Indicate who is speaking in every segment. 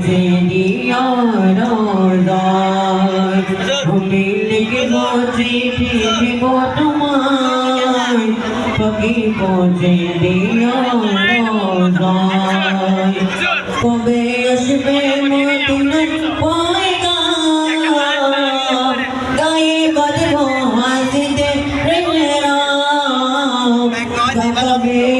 Speaker 1: পারা
Speaker 2: পৌঁছে দিও রোজার আমি লিখব চিঠি দিব তোমার পাখি পৌঁছে দিও রোজার কবে আসবে মদিনার পয়গা গায়ে বাঁধবো হাসিতে প্রেমেরা কবে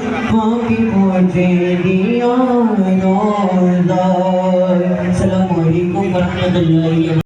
Speaker 2: Happy birthday dear Lord Assalamualaikum warahmatullahi wabarakatuh